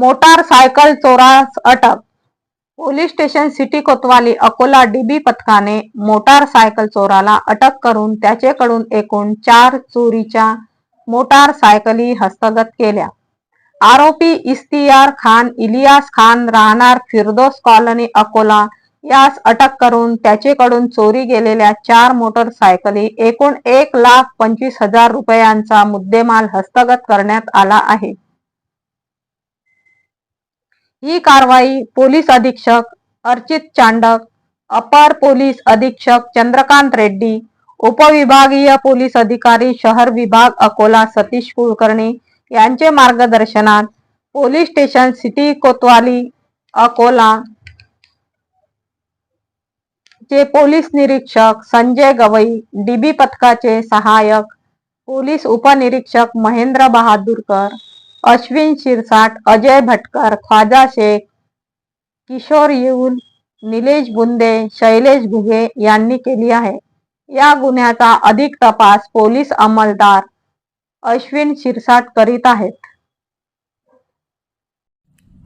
Motorcycle चोरास अटक. Police station city Kotwali Akola DB पथकाने motorcycle चोराला अटक करून त्याचेकडून एकूण चार चोरीच्या मोटारसायकली हस्तगत केल्या. आरोपी इस्तियार खान इलियास खान राहणार फिरदोस कॉलनी अकोला यास अटक करून त्याचेकडून चोरी गेलेल्या चार मोटरसायकली एकूण एक लाख पंचवीस हजार रुपयांचा मुद्देमाल हस्तगत करण्यात आला आहे. ही कारवाई पोलीस अधीक्षक अर्चित चांडक अपर पोलीस अधीक्षक चंद्रकांत रेड्डी उपविभागीय पोलीस अधिकारी शहर विभाग अकोला सतीश कुलकर्णी यांचे मार्गदर्शनात police station city Kotwali Akola चे पोलीस निरीक्षक संजय गवई डीबी पथकाचे सहायक पोलीस उपनिरीक्षक महेंद्र बहादूरकर अश्विन शिरसाट अजय भटकर ख्वाजा शेख किशोर येऊल निलेश बुंदे शैलेश घुगे यांनी केली आहे. या गुन्ह्याचा अधिक तपास पोलीस अंमलदार अश्विन शिरसाट करीत आहेत.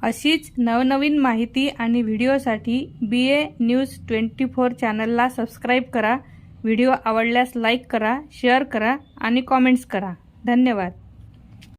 अशीच नवनवीन माहिती आणि व्हिडिओसाठी B A news twenty four चॅनलला सबस्क्राईब करा. व्हिडिओ आवडल्यास लाईक करा शेअर करा आणि कॉमेंट्स करा. धन्यवाद.